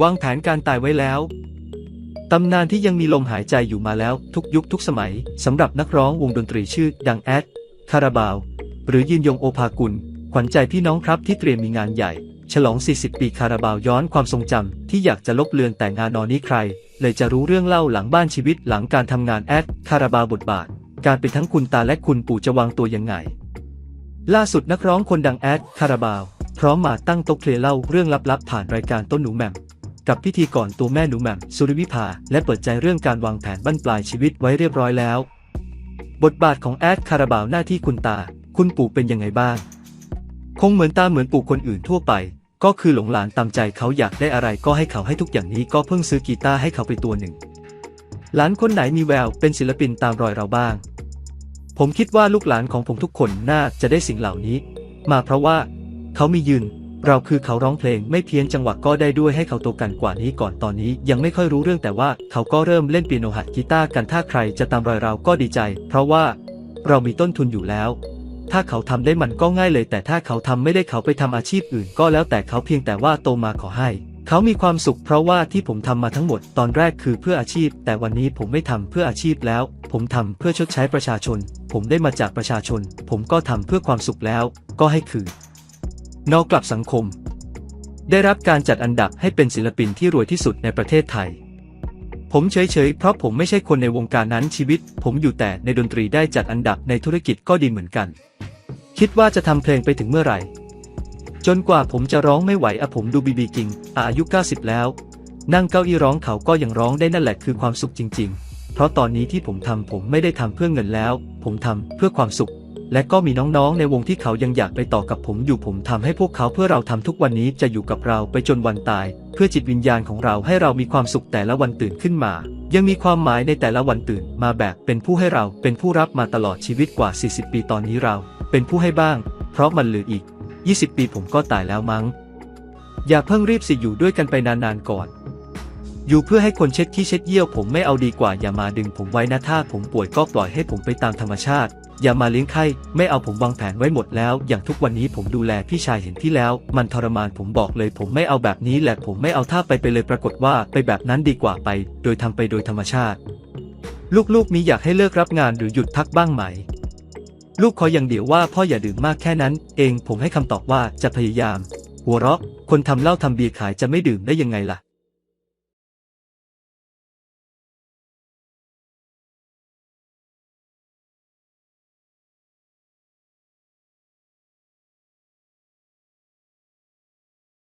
วางแผนการตายไว้แล้ว ตำนานที่ยังมีลมหายใจอยู่มาแล้วทุกยุคทุกสมัยสำหรับนักร้องวงดนตรีชื่อดังแอด คาราบาว หรือยืนยงโอภากุล ขวัญใจพี่น้องครับที่เตรียมมีงานใหญ่ ฉลอง 40 ปีคาราบาวย้อนความทรงจำที่อยากจะลบเลือนแต่งานนอนนี้ใคร เลยจะรู้เรื่องเล่าหลังบ้านชีวิตหลังการทำงานแอด คาราบาวบทบาท การเป็นทั้งคุณตาและคุณปู่จะวางตัวยังไง ล่าสุดนักร้องคนดังแอด คาราบาวพร้อมมาตั้งโต๊ะเคลียร์เล่าเรื่องลับๆผ่านรายการต้นหนูแหม่ม กับพิธีกรตัวแม่หนูแหม่มสุริวิภา และเปิดใจเรื่องการวางแผนบั้นปลายชีวิตไว้เรียบร้อยแล้ว บทบาทของแอดคาราบาวหน้าที่คุณตา คุณปู่เป็นยังไงบ้าง คงเหมือนตาเหมือนปู่คนอื่นทั่วไป ก็คือหลงหลานตามใจเขาอยากได้อะไรก็ให้เขาให้ทุกอย่างนี้ก็เพิ่งซื้อกีตาร์ให้เขาไปตัวหนึ่ง หลานคนไหนมีแววเป็นศิลปินตามรอยเราบ้าง ผมคิดว่าลูกหลานของผมทุกคนน่าจะได้สิ่งเหล่านี้ มาเพราะว่า เขามียืน เราคือเขาร้องเพลงไม่เพี้ยนจังหวะก็ได้ด้วยให้เขาโตกันกว่านี้ก่อนตอนนี้ยังไม่ค่อยรู้เรื่องแต่ว่าเขาก็เริ่มเล่นเปียโนหัดกีตาร์กันถ้าใครจะตามรอยเราก็ดีใจ เพราะว่าเรามีต้นทุนอยู่แล้ว ถ้าเขาทำได้มันก็ง่ายเลย แต่ถ้าเขาทำไม่ได้เขาไปทำอาชีพอื่น ก็แล้วแต่เขาเพียงแต่ว่าโตมาขอให้ เขามีความสุข เพราะว่าที่ผมทำมาทั้งหมดตอนแรกคือเพื่ออาชีพ แต่วันนี้ผมไม่ทำเพื่ออาชีพแล้ว ผมทำเพื่อชดใช้ประชาชน ผมได้มาจากประชาชน ผมก็ทำเพื่อความสุขแล้ว ก็ให้คืน นอกกลับสังคม ได้รับการจัดอันดับให้เป็นศิลปินที่รวยที่สุดในประเทศไทย ผมเฉยๆ เพราะผมไม่ใช่คนในวงการนั้นชีวิต ผมอยู่แต่ในดนตรีได้จัดอันดับในธุรกิจก็ดีเหมือนกัน คิดว่าจะทำเพลงไปถึงเมื่อไหร่ จนกว่าผมจะร้องไม่ไหวอะผมดูบีบีกิงอายุ 90 แล้ว นั่งเก้าอี้ร้องเขาก็ยังร้องได้นั่นแหละคือความสุขจริง ๆ เพราะตอนนี้ที่ผมทำผมไม่ได้ทำเพื่อเงินแล้ว ผมทำเพื่อความสุข และก็มีน้องๆในวงที่เขายังอยากไปต่อกับผมอยู่ผมทำให้พวกเขาเพื่อเราทำทุกวันนี้จะอยู่กับเราไปจนวันตาย เพื่อจิตวิญญาณของเราให้เรามีความสุขแต่ละวันตื่นขึ้นมา ยังมีความหมายในแต่ละวันตื่นมาแบบเป็นผู้ให้เราเป็นผู้รับมาตลอดชีวิตกว่า 40 ปีตอนนี้เรา เป็นผู้ให้บ้าง เพราะมันเหลืออีก 20 ปีผมก็ตายแล้วมั้ง อย่าเพิ่งรีบสิอยู่ด้วยกันไปนานๆก่อน อยู่เพื่อให้คนเช็ดขี้เช็ดเยี่ยวผมไม่เอาดีกว่าอย่ามาดึงผมไว้นะถ้าผมป่วยก็ปล่อยให้ผมไปตามธรรมชาติ อย่ามาเลี้ยงไข้ไม่เอาผมวางแผนไว้หมดแล้ว อย่างทุกวันนี้ผมดูแลพี่ชายเห็นพี่แล้ว มันทรมานผมบอกเลย ผมไม่เอาแบบนี้แหละผมไม่เอาท่าไปไปเลยปรากฏว่าไปแบบนั้นดีกว่าไป โดยทำไปโดยธรรมชาติ ลูกๆมีอยากให้เลิกรับงานหรือหยุดพักบ้างไหม ลูกขออย่างเดียวว่าพ่ออย่าดื่มมากแค่นั้น เองผมให้คำตอบว่าจะพยายาม หัวเราะคนทำเหล้าทำเบียร์ขายจะไม่ดื่มได้ยังไงล่ะ